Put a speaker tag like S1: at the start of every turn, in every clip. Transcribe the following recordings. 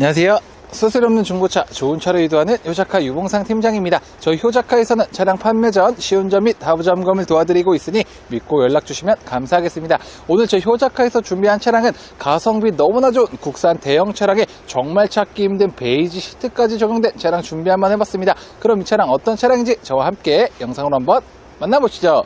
S1: 안녕하세요. 수술 없는 중고차 좋은 차로 유도하는 효자카 유봉상 팀장입니다. 저희 효자카에서는 차량 판매 전 시운전 및 하부 점검을 도와드리고 있으니 믿고 연락 주시면 감사하겠습니다. 오늘 저희 효자카에서 준비한 차량은 가성비 너무나 좋은 국산 대형 차량에 정말 찾기 힘든 베이지 시트까지 적용된 차량 준비 한번 해봤습니다. 그럼 이 차량 어떤 차량인지 저와 함께 영상으로 한번 만나보시죠.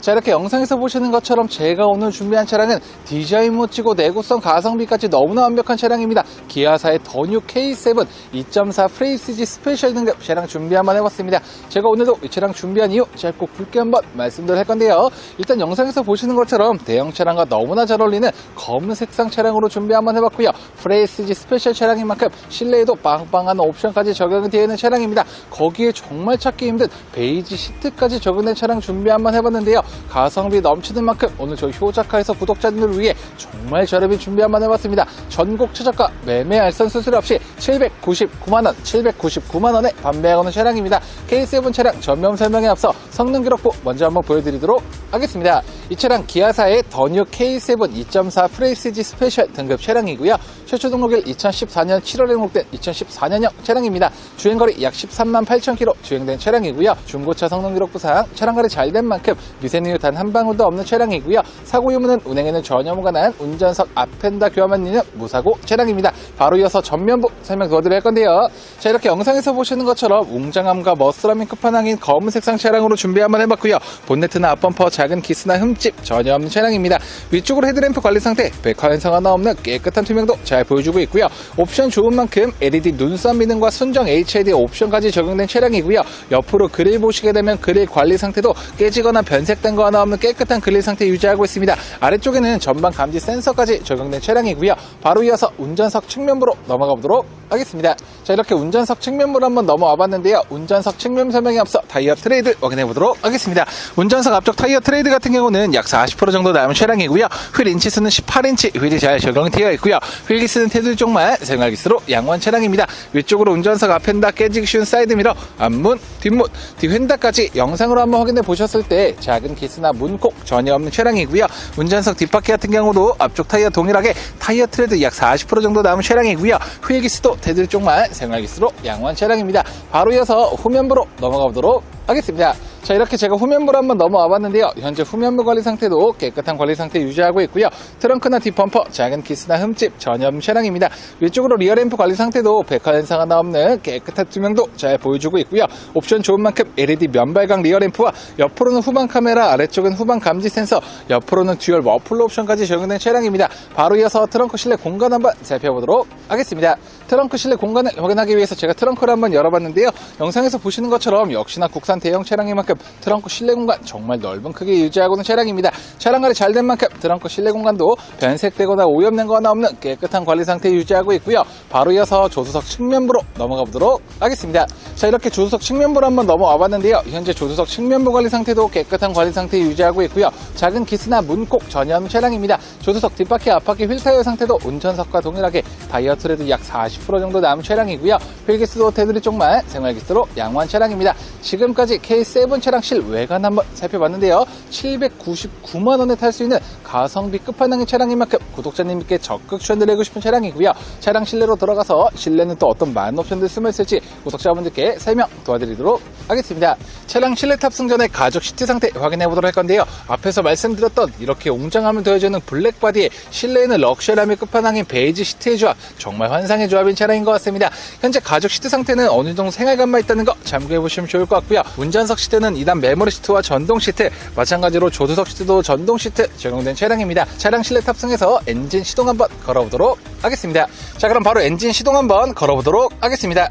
S1: 자 이렇게 영상에서 보시는 것처럼 제가 오늘 준비한 차량은 디자인 멋지고 내구성 가성비까지 너무나 완벽한 차량입니다. 기아사의 더뉴 K7 2.4 프레이스지 스페셜 등급 차량 준비 한번 해봤습니다. 제가 오늘도 이 차량 준비한 이유 짧고 굵게 한번 말씀드릴 할 건데요. 일단 영상에서 보시는 것처럼 대형 차량과 너무나 잘 어울리는 검은 색상 차량으로 준비 한번 해봤고요. 프레이스지 스페셜 차량인 만큼 실내에도 빵빵한 옵션까지 적용이 되어 있는 차량입니다. 거기에 정말 찾기 힘든 베이지 시트까지 적용된 차량 준비 한번 해봤는데요 가성비 넘치는 만큼 오늘 저희 효자카에서 구독자들을 위해 정말 저렴이 준비 한번 해봤습니다. 전국 최저가 매매 알선 수수료 없이 799만원, 799만원에 판매하고는 차량입니다. K7 차량 전면 설명에 앞서 성능 기록부 먼저 한번 보여드리도록 하겠습니다. 이 차량 기아사의 더뉴 K7 2.4 프레이스지 스페셜 등급 차량이고요. 최초 등록일 2014년 7월에 등록된 2014년형 차량입니다. 주행거리 약 13만 8천 킬로 주행된 차량이고요. 중고차 성능 기록부상 차량 관리 잘 된 만큼 미세누유 단 한 방울도 없는 차량이고요. 사고 유무는 운행에는 전혀 무관한 운전석 앞펜다 교환만 있는 무사고 차량입니다. 바로 이어서 전면부 설명 도와드릴 할 건데요. 자 이렇게 영상에서 보시는 것처럼 웅장함과 머슬함이 끝판왕인 검은 색상 차량으로 준비 한번 해봤고요. 본네트나 앞범퍼 작은 기스나 흠집 전혀 없는 차량입니다. 위쪽으로 헤드램프 관리 상태 백화 현상 하나 없는 깨끗한 투명도 잘 보여주고 있고요. 옵션 좋은 만큼 LED 눈썹 미능과 순정 HID 옵션까지 적용된 차량이고요. 옆으로 그릴 보시게 되면 그릴 관리 상태도 깨지거나 변색된 거 하나 없는 깨끗한 그릴 상태 유지하고 있습니다. 아래쪽에는 전방 감지 센서까지 적용된 차량이고요. 바로 이어서 운전석 측면부로 넘어가 보도록 하겠습니다. 자 이렇게 운전석 측면부로 한번 넘어와 봤는데요. 운전석 측면 설명에 앞서 타이어 트레이드 확인해 보도록 하겠습니다. 운전석 앞쪽 타이어 트레이드 같은 경우는 약 40% 정도 남은 차량이고요. 휠 인치수는 18인치 휠이 잘 적용되어 있고요. 휠기스는 테두 쪽만 생활 기스로 양호한 차량입니다. 위쪽으로 운전석 앞엔다 깨지기 쉬운 사이드 미러, 앞문, 뒷문, 뒤휀다까지 영상으로 한번 확인해 보셨을 때 작은 기스나 문콕 전혀 없는 차량이고요. 운전석 뒷바퀴 같은 경우도 앞쪽 타이어 동일하게 타이어 트레드 약 40% 정도 남은 차량이고요. 휠기스도 테두 쪽만 생활 기스로 양호한 차량입니다. 바로 이어서 후면부로 넘어가 보도록 하겠습니다. 자 이렇게 제가 후면부로 한번 넘어와 봤는데요. 현재 후면부 관리 상태도 깨끗한 관리 상태 유지하고 있고요. 트렁크나 뒷범퍼 작은 기스나 흠집 없는 차량입니다. 위쪽으로 리어램프 관리 상태도 백화 현상 하나 없는 깨끗한 투명도 잘 보여주고 있고요. 옵션 좋은 만큼 LED 면발광 리어램프와 옆으로는 후방 카메라 아래쪽은 후방 감지 센서 옆으로는 듀얼 머플러 옵션까지 적용된 차량입니다. 바로 이어서 트렁크 실내 공간 한번 살펴보도록 하겠습니다. 트렁크 실내 공간을 확인하기 위해서 제가 트렁크를 한번 열어봤는데요. 영상에서 보시는 것처럼 역시나 국산 대형 차량인 만큼 트렁크 실내 공간 정말 넓은 크기 유지하고는 차량입니다. 차량 관리 잘 된 만큼 트렁크 실내 공간도 변색되거나 오염된 거나 없는 깨끗한 관리 상태 유지하고 있고요. 바로 이어서 조수석 측면부로 넘어가 보도록 하겠습니다. 자 이렇게 조수석 측면부로 한번 넘어와 봤는데요. 현재 조수석 측면부 관리 상태도 깨끗한 관리 상태 유지하고 있고요. 작은 기스나 문콕 전혀 없는 차량입니다. 조수석 뒷바퀴 앞바퀴 휠 타이어 상태도 운전석과 동일하게 다이어 트레드 약40% 정도 남은 차량이고요. 휠기스도 테두리 쪽만 생활기스로 양호한 차량입니다. 지금까지 K7 차량 실 외관 한번 살펴봤는데요. 799만 원에 탈 수 있는 가성비 끝판왕의 차량인 만큼 구독자님께 적극 추천드리고 싶은 차량이고요. 차량 실내로 들어가서 실내는 또 어떤 많은 옵션들 숨어 있을지 구독자분들께 설명 도와드리도록 하겠습니다. 차량 실내 탑승 전에 가죽 시트 상태 확인해 보도록 할 건데요. 앞에서 말씀드렸던 이렇게 웅장함을 더해주는 블랙 바디에 실내에는 럭셔리함의 끝판왕인 베이지 시트의 조합 정말 환상의 조합인 차량인 것 같습니다. 현재 가죽 시트 상태는 어느 정도 생활감만 있다는 거 참고해 보시면 좋을 것 같고요. 운전석 시트는 2단 메모리 시트와 전동 시트 마찬가지로 조수석 시트도 전동 시트 적용된 차량입니다. 차량 실내 탑승해서 엔진 시동 한번 걸어보도록 하겠습니다. 자 그럼 바로 엔진 시동 한번 걸어보도록 하겠습니다.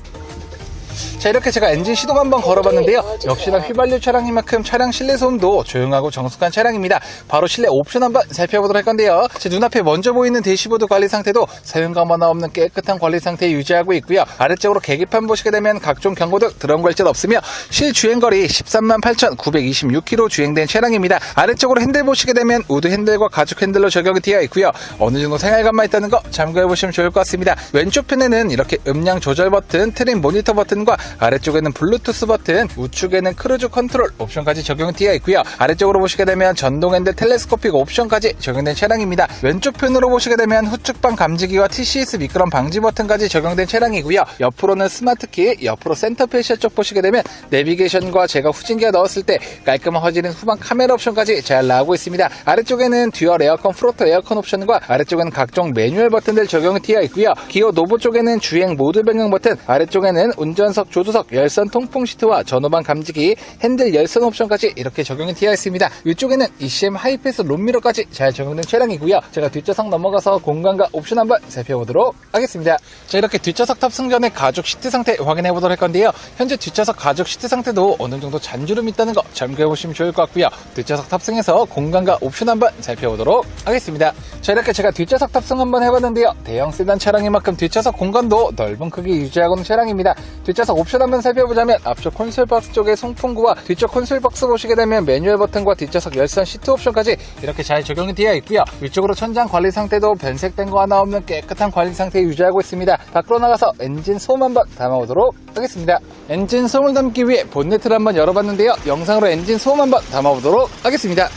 S1: 자 이렇게 제가 엔진 시동 한번 걸어봤는데요. 역시나 휘발유 차량인 만큼 차량 실내 소음도 조용하고 정숙한 차량입니다. 바로 실내 옵션 한번 살펴보도록 할 건데요. 제 눈앞에 먼저 보이는 대시보드 관리 상태도 사용감 하나 없는 깨끗한 관리 상태 유지하고 있고요. 아래쪽으로 계기판 보시게 되면 각종 경고등 드럼 걸질 없으며 실 주행거리 13만 8,926km 주행된 차량입니다. 아래쪽으로 핸들 보시게 되면 우드 핸들과 가죽 핸들로 적용이 되어 있고요. 어느 정도 생활감만 있다는 거 참고해 보시면 좋을 것 같습니다. 왼쪽 편에는 이렇게 음량 조절 버튼 트림 모니터 버튼과 아래쪽에는 블루투스 버튼, 우측에는 크루즈 컨트롤 옵션까지 적용이 되어 있고요. 아래쪽으로 보시게 되면 전동 핸들 텔레스코픽 옵션까지 적용된 차량입니다. 왼쪽 편으로 보시게 되면 후측방 감지기와 TCS 미끄럼 방지 버튼까지 적용된 차량이고요. 옆으로는 스마트키, 옆으로 센터 페시아 쪽 보시게 되면 내비게이션과 제가 후진기가 넣었을 때 깔끔한 허지는 후방 카메라 옵션까지 잘 나오고 있습니다. 아래쪽에는 듀얼 에어컨 프로토 에어컨 옵션과 아래쪽에는 각종 매뉴얼 버튼들 적용이 되어 있고요. 기어 노브 쪽에는 주행 모드 변경 버튼, 아래쪽에는 운전석, 조 수석, 열선 통풍 시트와 전후방 감지기, 핸들 열선 옵션까지 이렇게 적용이 되어 있습니다. 위쪽에는 ECM 하이패스 롬미러까지 잘 적용된 차량이고요. 제가 뒷좌석 넘어가서 공간과 옵션 한번 살펴보도록 하겠습니다. 자 이렇게 뒷좌석 탑승 전에 가죽 시트 상태 확인해 보도록 할 건데요. 현재 뒷좌석 가죽 시트 상태도 어느 정도 잔주름이 있다는 거 참고해 보시면 좋을 것 같고요. 뒷좌석 탑승해서 공간과 옵션 한번 살펴보도록 하겠습니다. 자 이렇게 제가 뒷좌석 탑승 한번 해봤는데요. 대형 세단 차량인 만큼 뒷좌석 공간도 넓은 크기 유지하고 있는 차량입니다. 뒷좌석 옵션 한번 살펴보자면 앞쪽 콘솔 박스 쪽에 송풍구와 뒤쪽 콘솔 박스 보시게 되면 매뉴얼 버튼과 뒷좌석 열선 시트 옵션까지 이렇게 잘 적용이 되어 있고요. 위쪽으로 천장 관리 상태도 변색된 거 하나 없는 깨끗한 관리 상태 유지하고 있습니다. 밖으로 나가서 엔진 소음 한번 담아보도록 하겠습니다. 엔진 소음을 담기 위해 본네트를 한번 열어봤는데요. 영상으로 엔진 소음 한번 담아보도록 하겠습니다.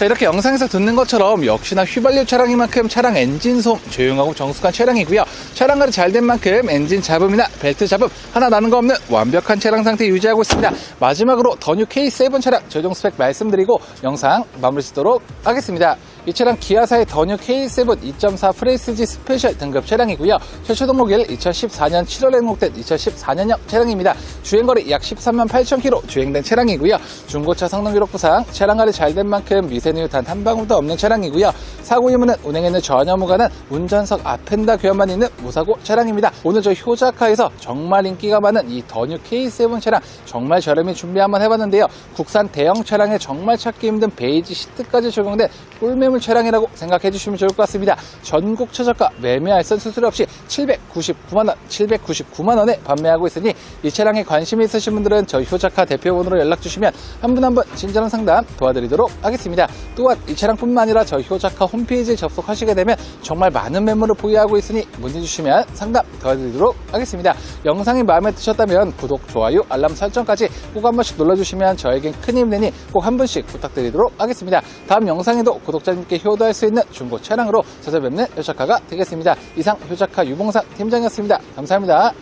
S1: 자 이렇게 영상에서 듣는 것처럼 역시나 휘발유 차량인 만큼 차량 엔진 소음 조용하고 정숙한 차량이고요 차량 관리 잘 된 만큼 엔진 잡음이나 벨트 잡음 하나 나는 거 없는 완벽한 차량 상태 유지하고 있습니다. 마지막으로 더뉴 K7 차량 최종 스펙 말씀드리고 영상 마무리 짓도록 하겠습니다 이 차량 기아사의 더뉴 K7 2.4 프레이스지 스페셜 등급 차량이고요. 최초 등록일 2014년 7월에 등록된 2014년형 차량입니다. 주행거리 약 13만 8천 킬로 주행된 차량이고요. 중고차 성능 기록 부상 차량 관리 잘 된 만큼 미세누유 단 한 방울도 없는 차량이고요. 사고 유무는 운행에는 전혀 무관한 운전석 앞엔다 교환만 있는 무사고 차량입니다. 오늘 저 효자카에서 정말 인기가 많은 이 더뉴 K7 차량 정말 저렴히 준비 한번 해봤는데요. 국산 대형 차량에 정말 찾기 힘든 베이지 시트까지 적용된 꿀매 물 차량이라고 생각해 주시면 좋을 것 같습니다. 전국 최저가 매매 알선 수수료 없이 799만원, 799만원에 판매하고 있으니 이 차량에 관심이 있으신 분들은 저희 효자카 대표번호로 연락 주시면 한 분 한 분 친절한 상담 도와드리도록 하겠습니다. 또한 이 차량뿐만 아니라 저희 효자카 홈페이지에 접속하시게 되면 정말 많은 매물을 보유하고 있으니 문의 주시면 상담 도와드리도록 하겠습니다. 영상이 마음에 드셨다면 구독, 좋아요, 알람 설정까지 꼭 한 번씩 눌러주시면 저에겐 큰 힘이 되니 꼭한 분씩 부탁드리도록 하겠습니다. 다음 영상에도 구독자님 께 효도할 수 있는 중고 차량으로 찾아뵙는 효자카가 되겠습니다. 이상 효자카 유봉상 팀장이었습니다. 감사합니다.